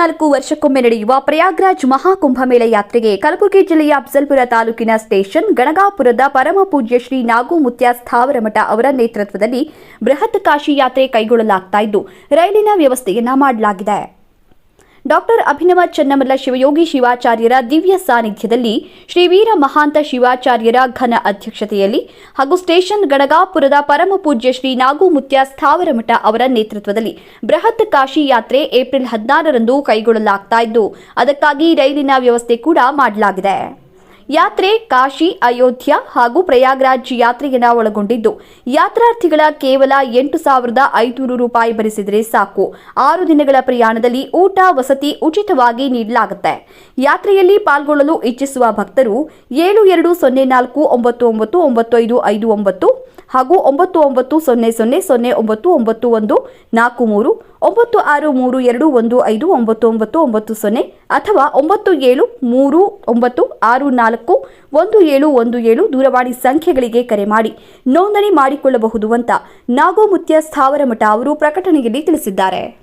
ಹದಿನಾಲ್ಕು ವರ್ಷಕ್ಕೊಮ್ಮೆ ನಡೆಯುವ ಪ್ರಯಾಗ್ರಾಜ್ ಮಹಾಕುಂಭಮೇಳ ಯಾತ್ರೆಗೆ ಕಲಬುರಗಿ ಜಿಲ್ಲೆಯ ಅಫ್ಜಲ್ಪುರ ತಾಲೂಕಿನ ಸ್ಟೇಷನ್, ಗಣಗಾಪುರದ ಪರಮ ಪೂಜ್ಯ ಶ್ರೀ ನಾಗುಮುತ್ಯ ಸ್ಥಾವರಮಠ ಅವರ ನೇತೃತ್ವದಲ್ಲಿ ಬೃಹತ್ ಕಾಶಿ ಯಾತ್ರೆ ಕೈಗೊಳ್ಳಲಾಗ್ತಾ ಇದ್ದು, ರೈಲಿನ ವ್ಯವಸ್ಥೆಯನ್ನ ಮಾಡಲಾಗಿದೆ. ಡಾಕ್ಟರ್ ಅಭಿನವ ಚನ್ನಮಲ್ಲ ಶಿವಯೋಗಿ ಶಿವಾಚಾರ್ಯರ ದಿವ್ಯ ಸಾನ್ನಿಧ್ಯದಲ್ಲಿ ಶ್ರೀ ವೀರ ಮಹಾಂತ ಶಿವಾಚಾರ್ಯರ ಘನ ಅಧ್ಯಕ್ಷತೆಯಲ್ಲಿ ಹಾಗೂ ಸ್ಟೇಷನ್ ಗಣಗಾಪುರದ ಪರಮ ಪೂಜ್ಯ ಶ್ರೀ ನಾಗುಮುತ್ಯ ಸ್ಥಾವರ ಮಠ ಅವರ ನೇತೃತ್ವದಲ್ಲಿ ಬೃಹತ್ ಕಾಶಿ ಯಾತ್ರೆ ಏಪ್ರಿಲ್ ಹದಿನಾರರಂದು ಕೈಗೊಳ್ಳಲಾಗ್ತಾ ಇದ್ದು, ಅದಕ್ಕಾಗಿ ರೈಲಿನ ವ್ಯವಸ್ಥೆ ಕೂಡ ಮಾಡಲಾಗಿದೆ. ಯಾತ್ರೆ ಕಾಶಿ, ಅಯೋಧ್ಯ ಹಾಗೂ ಪ್ರಯಾಗ್ರಾಜ್ ಯಾತ್ರೆಯನ್ನ ಒಳಗೊಂಡಿದ್ದು. ಯಾತ್ರಾರ್ಥಿಗಳ ಕೇವಲ ಎಂಟು ಸಾವಿರದ ಐದುನೂರು ರೂಪಾಯಿ ಭರಿಸಿದರೆ ಸಾಕು. ಆರು ದಿನಗಳ ಪ್ರಯಾಣದಲ್ಲಿ ಊಟ, ವಸತಿ ಉಚಿತವಾಗಿ ನೀಡಲಾಗುತ್ತೆ. ಯಾತ್ರೆಯಲ್ಲಿ ಪಾಲ್ಗೊಳ್ಳಲು ಇಚ್ಛಿಸುವ ಭಕ್ತರು ಏಳು ಎರಡು ಸೊನ್ನೆ ನಾಲ್ಕು ಒಂಬತ್ತು ಒಂಬತ್ತು ಒಂಬತ್ತು ಐದು ಐದು ಒಂಬತ್ತು ಹಾಗೂ ಒಂಬತ್ತು ಒಂಬತ್ತು ಸೊನ್ನೆ ಸೊನ್ನೆ ಸೊನ್ನೆ ಒಂಬತ್ತು ಒಂಬತ್ತು ಒಂದು ನಾಲ್ಕು ಮೂರು ಒಂಬತ್ತು ಆರು ಮೂರು ಎರಡು ಒಂದು ಐದು ಒಂಬತ್ತು ಒಂಬತ್ತು ಒಂಬತ್ತು ಸೊನ್ನೆ ಅಥವಾ ಒಂಬತ್ತು ಏಳು ಮೂರು ಒಂಬತ್ತು ಆರು ನಾಲ್ಕು ಒಂದು ಏಳು ಒಂದು ಏಳು ದೂರವಾಣಿ ಸಂಖ್ಯೆಗಳಿಗೆ ಕರೆ ಮಾಡಿ. ನೋಂದಣಿ ಮಾಡಿಕೊಳ್ಳಬಹುದು ಅಂತ ನಾಗೋಮುತ್ಯ ಸ್ಥಾವರ ಮಠ ಅವರು ಪ್ರಕಟಣೆಯಲ್ಲಿ ತಿಳಿಸಿದ್ದಾರೆ.